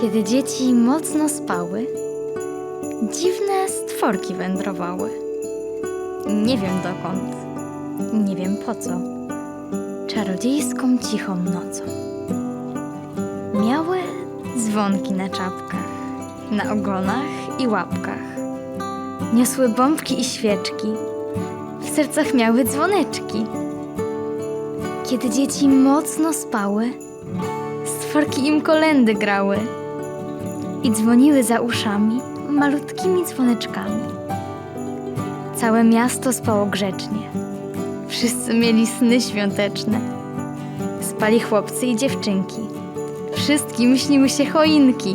Kiedy dzieci mocno spały, dziwne stworki wędrowały. Nie wiem dokąd, nie wiem po co, czarodziejską cichą nocą. Miały dzwonki na czapkach, na ogonach i łapkach. Niosły bombki i świeczki, w sercach miały dzwoneczki. Kiedy dzieci mocno spały, stworki im kolendy grały i dzwoniły za uszami malutkimi dzwoneczkami. Całe miasto spało grzecznie. Wszyscy mieli sny świąteczne. Spali chłopcy i dziewczynki. Wszystkim śniły się choinki.